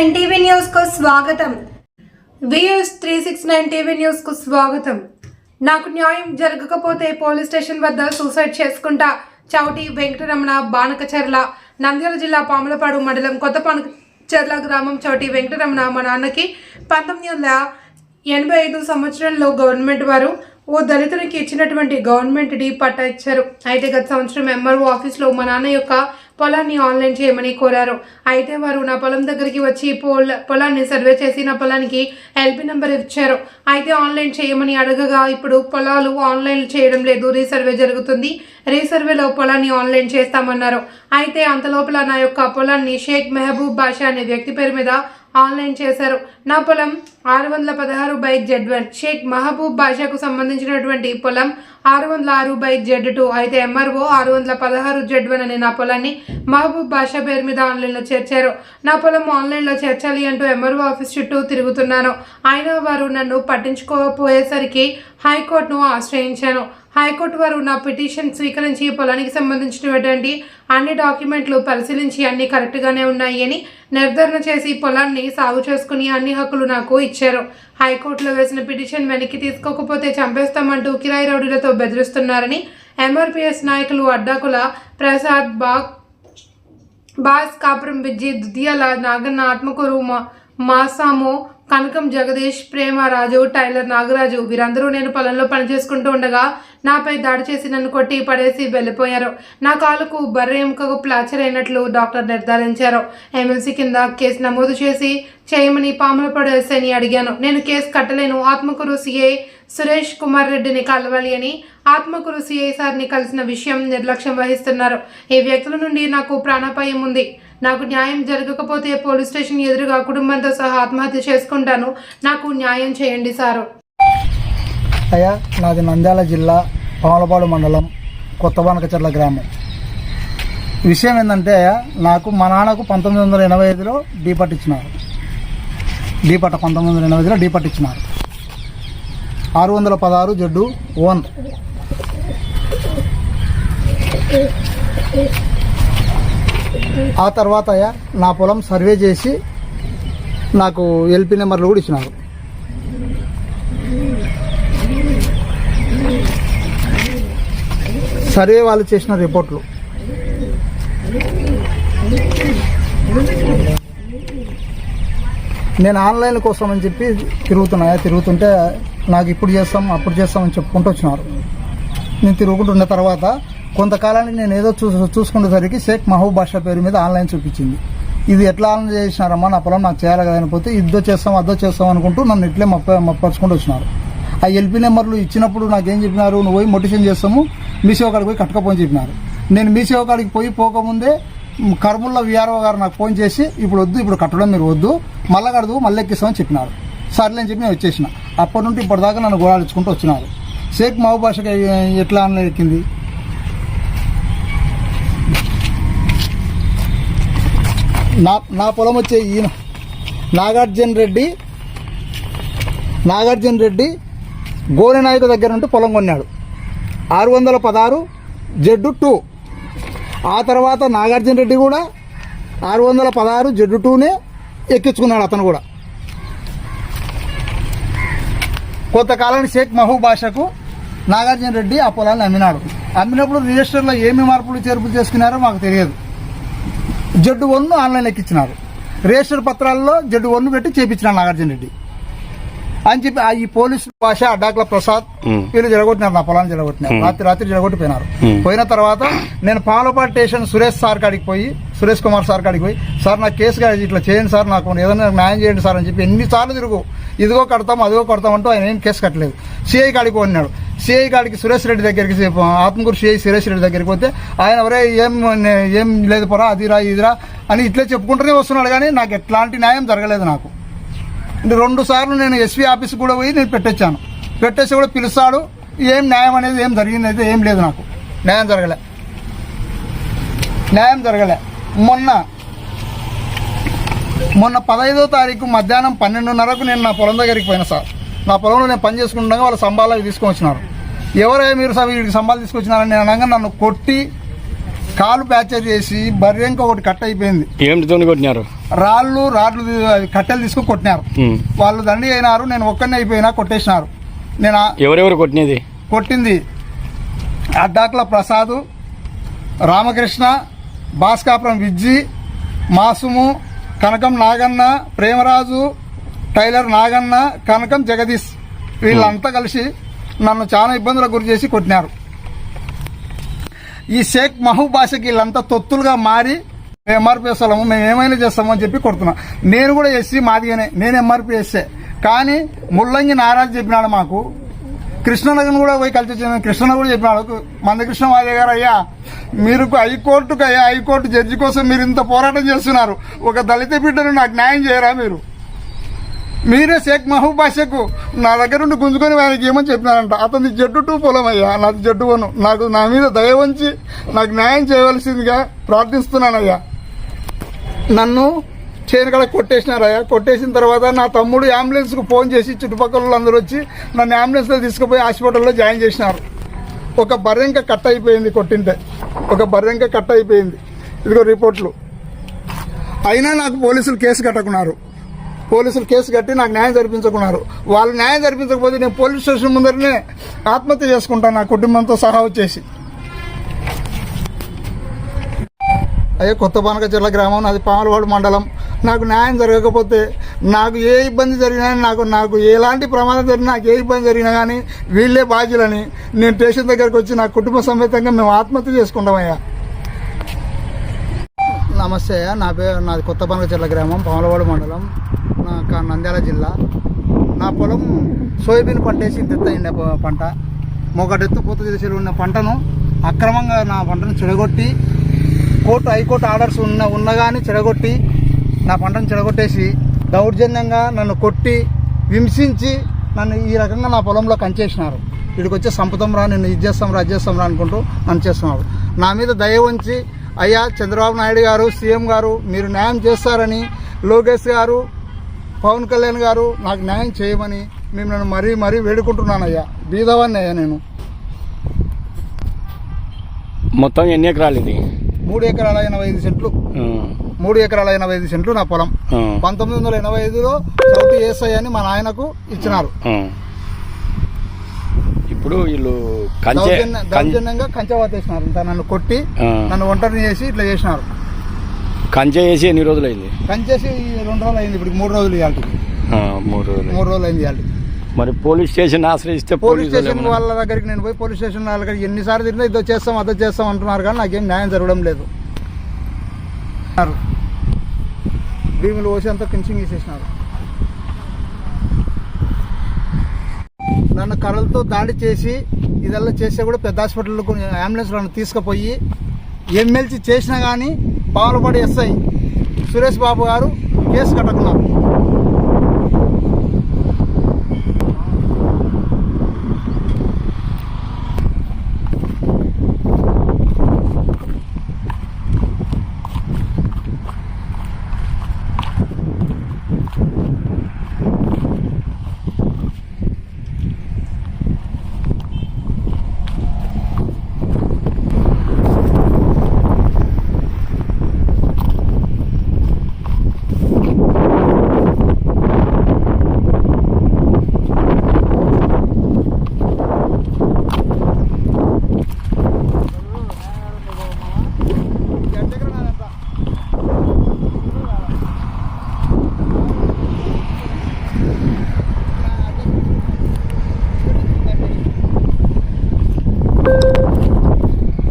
Nine TV స్వాగతం. VS three six nine TV న్యూస్కు స్వాగతం. నాకు న్యాయం జరగకపోతే పోలీస్ స్టేషన్ వద్ద సూసైడ్ చేసుకుంటా చౌటి వెంకటరమణ బానకచర్ల నంద్యాల జిల్లా పాములపాడు మండలం కొత్త పానకచర్ల గ్రామం చౌటి వెంకటరమణ మా నాన్నకి పంతొమ్మిది వందల ఎనభై ఐదు సంవత్సరంలో గవర్నమెంట్ వారు ఓ దళితునికి ఇచ్చినటువంటి గవర్నమెంట్ డీ పట్టా ఇచ్చారు అయితే గత సంవత్సరం ఎంఆర్ఓ ఆఫీస్లో మా నాన్న యొక్క పొలాన్ని ఆన్లైన్ చేయమని కోరారు. అయితే వారు నా పొలం దగ్గరికి వచ్చి పొల పొలాన్ని సర్వే చేసి నా పొలానికి ఎల్పి నెంబర్ ఇచ్చారు. అయితే ఆన్లైన్ చేయమని అడగగా ఇప్పుడు పొలాలు ఆన్లైన్ చేయడం లేదు. రీసర్వే జరుగుతుంది. రీసర్వేలో పొలాన్ని ఆన్లైన్ చేస్తామన్నారు. అయితే అంతలోపల నా యొక్క పొలాన్ని షేక్ మెహబూబ్ బాషా అనే వ్యక్తి పేరు మీద ఆన్లైన్ చేశారు. నా పొలం ఆరు వందల పదహారు by Z one. Sheikh Mahaboob బాషాకు సంబంధించినటువంటి పొలం ఆరు వందల ఆరు బై జెడ్ టూ. అయితే ఎంఆర్ఓ ఆరు వందల పదహారు జెడ్ వన్ అనే నా పొలాన్ని మహబూబ్ బాషా పేరు మీద ఆన్లైన్లో చేర్చారు. నా పొలం ఆన్లైన్లో చేర్చాలి అంటూ ఎంఆర్ఓ ఆఫీస్ చుట్టూ తిరుగుతున్నాను. అయినా వారు నన్ను పట్టించుకోకపోయేసరికి హైకోర్టును ఆశ్రయించాను. హైకోర్టు వారు నా పిటిషన్ స్వీకరించి పొలానికి సంబంధించినటువంటి అన్ని డాక్యుమెంట్లు పరిశీలించి అన్ని కరెక్ట్గానే ఉన్నాయి అని నిర్ధారణ చేసి పొలాన్ని సాగు చేసుకుని అన్ని హక్కులు నాకు ఇచ్చారు. హైకోర్టులో వేసిన పిటిషన్ వెనక్కి తీసుకోకపోతే చంపేస్తామంటూ కిరాయి రౌడీలతో బెదిరిస్తున్నారని ఎంఆర్పిఎస్ నాయకులు అడ్డాకుల ప్రసాద్ బాగ్ బాస్ కాపురం విజయ్ దుద్యాల నాగన్న ఆత్మకూరు మా మాసాము కనకం జగదీష్ ప్రేమ రాజు టైలర్ నాగరాజు వీరందరూ నేను పొలంలో పనిచేసుకుంటూ ఉండగా నాపై దాడి చేసి నన్ను కొట్టి పడేసి వెళ్ళిపోయారు. నా కాలుకు బర్రె ఎముకకు ప్లాచర్ అయినట్లు డాక్టర్ నిర్ధారించారు. ఎమ్మెల్సీ కింద కేసు నమోదు చేసి చేయమని పాములపడు పడేసని అడిగాను. నేను కేసు కట్టలేను. ఆత్మకూరు సిఐ సురేష్ కుమార్ రెడ్డిని కలవాలి అని ఆత్మకూరు సిఐ సార్ని కలిసిన విషయం నిర్లక్ష్యం వహిస్తున్నారు. ఈ వ్యక్తుల నుండి నాకు ప్రాణాపాయం ఉంది. నాకు న్యాయం జరగకపోతే పోలీస్ స్టేషన్ ఎదురుగా కుటుంబంతో సహా ఆత్మహత్య చేసుకుంటాను. నాకు న్యాయం చేయండి సారు. అయ్యా నాది నంద్యాల జిల్లా పాములపాడు మండలం కొత్తబానకచర్ల గ్రామం. విషయం ఏంటంటే అయ్యా నాకు మా నాన్నకు పంతొమ్మిది వందల ఎనభై ఐదులో డీ పట్టించినారు డీ పట్ట పంతొమ్మిది వందల ఎనభై ఐదులో డీ పట్టించినారు ఆరు వందల పదహారు జడ్డు వన్ ఆ తర్వాత నా పొలం సర్వే చేసి నాకు ఎల్పి నెంబర్లు కూడా ఇచ్చినారు. సర్వే వాళ్ళు చేసిన రిపోర్ట్లు. నేను ఆన్లైన్ కోసం అని చెప్పి తిరుగుతున్నాయా తిరుగుతుంటే నాకు ఇప్పుడు చేస్తాం అప్పుడు చేస్తామని చెప్పుకుంటూ వచ్చినారు. నేను తిరుగుకుంటున్న తర్వాత కొంతకాలానికి నేను ఏదో చూ చూసుకునేసరికి షేక్ మహబూబ్ బాషా పేరు మీద ఆన్లైన్ చూపించింది. ఇది ఎట్లా ఆన్లైన్ చేసినారమ్మా? నా పొలం నాకు చేయాలి కదా పోతే ఇద్దో చేస్తాం అద్దో చేస్తాం అనుకుంటూ నన్ను ఇట్లే మప్ప మప్పరుచుకుంటూ వచ్చినారు. ఆ ఎల్పీ నెంబర్లు ఇచ్చినప్పుడు నాకేం చెప్పినారు? నువ్వు పోయి మొటిషన్ చేస్తాము మీ సేవ కాడికి పోయి కట్టుకపోని చెప్పినారు. నేను మీ సేవ కాడికి పోయి పోకముందే మ్, కర్ముల్లో విఆర్ఓ గారు నాకు ఫోన్ చేసి ఇప్పుడు వద్దు ఇప్పుడు కట్టడం మీరు వద్దు మళ్ళా కడదు మళ్ళీ ఎక్కిస్తామని చెప్పినారు. సర్లే అని చెప్పి నేను వచ్చేసిన. అప్పటి నుండి ఇప్పటిదాకా నన్ను గోళాలించుకుంటూ వచ్చినారు. షేక్ మహబూబ్ భాషకి ఎట్లా ఆన్లైన్ ఎక్కింది? నా నా పొలం వచ్చే ఈయన నాగార్జున రెడ్డి నాగార్జున రెడ్డి గోనె దగ్గర నుండి పొలం కొన్నాడు. ఆరు వందల పదహారు జెడ్డు టూ. ఆ తర్వాత నాగార్జున రెడ్డి కూడా ఆరు వందల పదహారు జెడ్డు టూనే ఎక్కించుకున్నాడు అతను కూడా. కొంతకాలానికి షేక్ మహబూబ్ భాషకు నాగార్జున రెడ్డి ఆ పొలాన్ని అమ్మినాడు. అమ్మినప్పుడు రిజిస్టర్లో ఏమి మార్పులు చేర్పులు చేసుకున్నారో మాకు తెలియదు. జడ్డు వన్ను ఆన్లైన్ ఎక్కించినారు. రిజిస్టర్ పత్రాల్లో జడ్డు వన్ను పెట్టి చేపించినారు నాగార్జున రెడ్డి. అని చెప్పి ఈ పోలీసు భాష అడ్డాకుల ప్రసాద్ వీళ్ళు జరగొట్టినారు నా పొలాన్ని జరగొట్టినారు. రాత్రి రాత్రి జరగొట్టిపోయినారు. పోయిన తర్వాత నేను పాలపాటి స్టేషన్ సురేష్ సార్ కాడికి పోయి సురేష్ కుమార్ సార్ కాడికి పోయి సార్ నాకు కేసు కాదు ఇట్లా చేయండి సార్ నాకు ఏదైనా న్యాయం చేయండి సార్ అని చెప్పి ఎన్నిసార్లు తిరుగు. ఇదిగో కడతాం అదిగో కడతాం అంటూ ఆయన ఏం కేసు కట్టలేదు. సిఐ కాడికి పోయినాడు. సిఐ కాడికి సురేష్ రెడ్డి దగ్గరికి ఆత్మకూరు సిఐ సురేష్ రెడ్డి దగ్గరికి పోతే ఆయన ఎవరే ఏం ఏం లేదు పోరా అదిరా ఇదిరా అని ఇట్లే చెప్పుకుంటూనే వస్తున్నాడు కానీ నాకు ఎట్లాంటి న్యాయం జరగలేదు నాకు. రెండు సార్లు నేను ఎస్పీ ఆఫీస్ కూడా పోయి నేను పెట్టొచ్చాను. పెట్టేసి కూడా పిలుస్తాడు. ఏం న్యాయం అనేది ఏం జరిగింది అయితే ఏం లేదు నాకు. న్యాయం జరగలే. న్యాయం జరగలే. మొన్న మొన్న పదహైదో తారీఖు మధ్యాహ్నం పన్నెండున్నరకు నేను నా పొలం దగ్గరికి పోయినా సార్. నా పొలంలో నేను పని చేసుకుంటుండగా వాళ్ళ సంబాలు తీసుకొని వచ్చినారు. ఎవరే మీరు వీడికి సంబాలు తీసుకొచ్చినారని నేను అనగా నన్ను కొట్టి కాలు ప్యాచర్ చేసి బర్రెంక ఒకటి కట్ అయిపోయింది. ఏమిటితో కొట్టినారు? రాళ్ళు రాడ్లు కట్టెలు తీసుకుని కొట్టినారు. వాళ్ళు దండి అయినారు నేను ఒక్కడిని అయిపోయినా కొట్టేసినారు. నేను ఎవరెవరు కొట్టినది? కొట్టింది అడ్డాకుల ప్రసాదు రామకృష్ణ భాస్కాపురం విజ్జి మాసుము కనకం నాగన్న ప్రేమరాజు టైలర్ నాగన్న కనకం జగదీష్. వీళ్ళంతా కలిసి నన్ను చాలా ఇబ్బందులకు గురి చేసి కొట్టినారు. ఈ షేక్ మహబూబ్ భాషకి వీళ్ళంతా తొత్తులుగా మారి మేము ఎంఆర్పీ వేస్తాము మేము ఏమైనా చేస్తాము అని చెప్పి కొడుతున్నాం. నేను కూడా ఎస్సీ మాదిగానే నేను ఎంఆర్పీ వేస్తే కానీ ముల్లంగి నారాజు చెప్పినాడు మాకు. కృష్ణనగర్ కూడా పోయి కలిసి వచ్చాను కృష్ణ కూడా చెప్పినాడు. మందకృష్ణ మాదే గారు అయ్యా మీరు హైకోర్టుకు అయ్యా హైకోర్టు జడ్జి కోసం మీరు ఇంత పోరాటం చేస్తున్నారు. ఒక దళిత బిడ్డను నాకు న్యాయం చేయరా మీరు? మీరే షేక్ మహబూబ్ బాషకు నా దగ్గర నుండి గుంజుకొని ఆయనకి ఏమని చెప్పినారంట? అతని జడ్డు టూ పొలం అయ్యా. నాది జడ్డు వను. నాకు నా మీద దయ ఉంచి నాకు న్యాయం చేయవలసిందిగా ప్రార్థిస్తున్నానయ్యా. నన్ను చేనుకడ కొట్టేసినారయ్యా. కొట్టేసిన తర్వాత నా తమ్ముడు అంబులెన్స్కు ఫోన్ చేసి చుట్టుపక్కల అందరూ వచ్చి నన్ను అంబులెన్స్లో తీసుకుపోయి హాస్పిటల్లో జాయిన్ చేసినారు. ఒక బర్రెంక కట్ అయిపోయింది కొట్టింటే. ఒక బర్రెంక కట్ అయిపోయింది. ఇదిగో రిపోర్ట్లు. అయినా నాకు పోలీసులు కేసు కట్టకున్నారు. పోలీసులు కేసు కట్టి నాకు న్యాయం జరిపించుకున్నారు. వాళ్ళు న్యాయం జరిపించకపోతే నేను పోలీస్ స్టేషన్ ముందరనే ఆత్మహత్య చేసుకుంటాను నా కుటుంబంతో సహా వచ్చేసి. అయ్యే కొత్త పానక జిల్లా గ్రామం నాది పామలవాడు మండలం. నాకు న్యాయం జరగకపోతే నాకు ఏ ఇబ్బంది జరిగినా నాకు నాకు ఎలాంటి ప్రమాదం జరిగినా నాకు ఏ ఇబ్బంది జరిగినా కానీ వీళ్ళే బాధ్యులని నేను స్టేషన్ దగ్గరకు వచ్చి నా కుటుంబ సమేతంగా మేము ఆత్మహత్య చేసుకుంటామయ్యా. నమస్తే. నా పేరు నాది కొత్త పానక జిల్లా గ్రామం పామలవాడు మండలం. నా నంద్యాల జిల్లా. నా పొలం సోయాబీన్ పంట వేసి ఇంత పంట. మొగటెత్తు పూత చేసి ఉన్న పంటను అక్రమంగా నా పంటను చెడగొట్టి కోర్టు హైకోర్టు ఆర్డర్స్ ఉన్న ఉన్నగాని చెడగొట్టి నా పంటను చెడగొట్టేసి దౌర్జన్యంగా నన్ను కొట్టి హింసించి నన్ను ఈ రకంగా నా పొలంలో కంచేసినారు. ఇక్కడికి వచ్చి సంపుతం రా నేను ఇది చేస్తాం రా అది చేస్తాం రా అనుకుంటూ నన్ను చేస్తున్నాడు నా మీద దయ ఉంచి అయ్యా చంద్రబాబు నాయుడు గారు సీఎం గారు మీరు న్యాయం చేస్తారని లోకేష్ గారు పవన్ కళ్యాణ్ గారు నాకు న్యాయం చేయమని మేము నన్ను మరీ మరీ వేడుకుంటున్నానయ్యా. బీదవాన్ని అయ్యా నేను. మొత్తం ఎన్ని ఎకరాలు ఇది? మూడు ఎకరాల ఎనభై ఐదు సెంట్లు. మూడు ఎకరాల ఎనభై ఐదు సెంట్లు నా పొలం. పంతొమ్మిది వందల ఎనభై ఐదులో చౌటి ఏసఐ అని మా నాయనకు ఇచ్చినారు. ఇప్పుడు వీళ్ళు కంచె దౌర్జన్యంగా కంచె వాతేసినారు. నన్ను కొట్టి నన్ను ఒంటరిని చేసి ఇట్లా చేసినారు. కంచె వేసి ఎన్ని రోజులు అయింది? కంచేసి రెండు రోజులు అయింది ఇప్పుడు మూడు రోజులు ఇవాళ మూడు రోజులు. మూడు రోజులు అయింది ఇవాళ మరి పోలీస్ స్టేషన్ ఆశ్రయిస్తే పోలీస్ స్టేషన్ వాళ్ళ దగ్గరికి నేను పోయి పోలీస్ స్టేషన్ వాళ్ళ దగ్గరికి ఎన్నిసార్లు తిరిగినా ఇదో చేస్తాం అదో చేస్తాం అంటున్నారు కానీ నాకేం న్యాయం జరగడం లేదు. భీములు పోసి అంతా కించింగ్ వేసేసినారు నన్ను కర్రలతో దాడి చేసి ఇదల్లా చేస్తే కూడా పెద్ద హాస్పిటల్లో అంబులెన్స్ నన్ను తీసుకుపోయి ఎమ్మెల్సీ చేసినా కానీ పావులపాడు ఎస్ఐ సురేష్ బాబు గారు కేసు కట్టకున్నారు.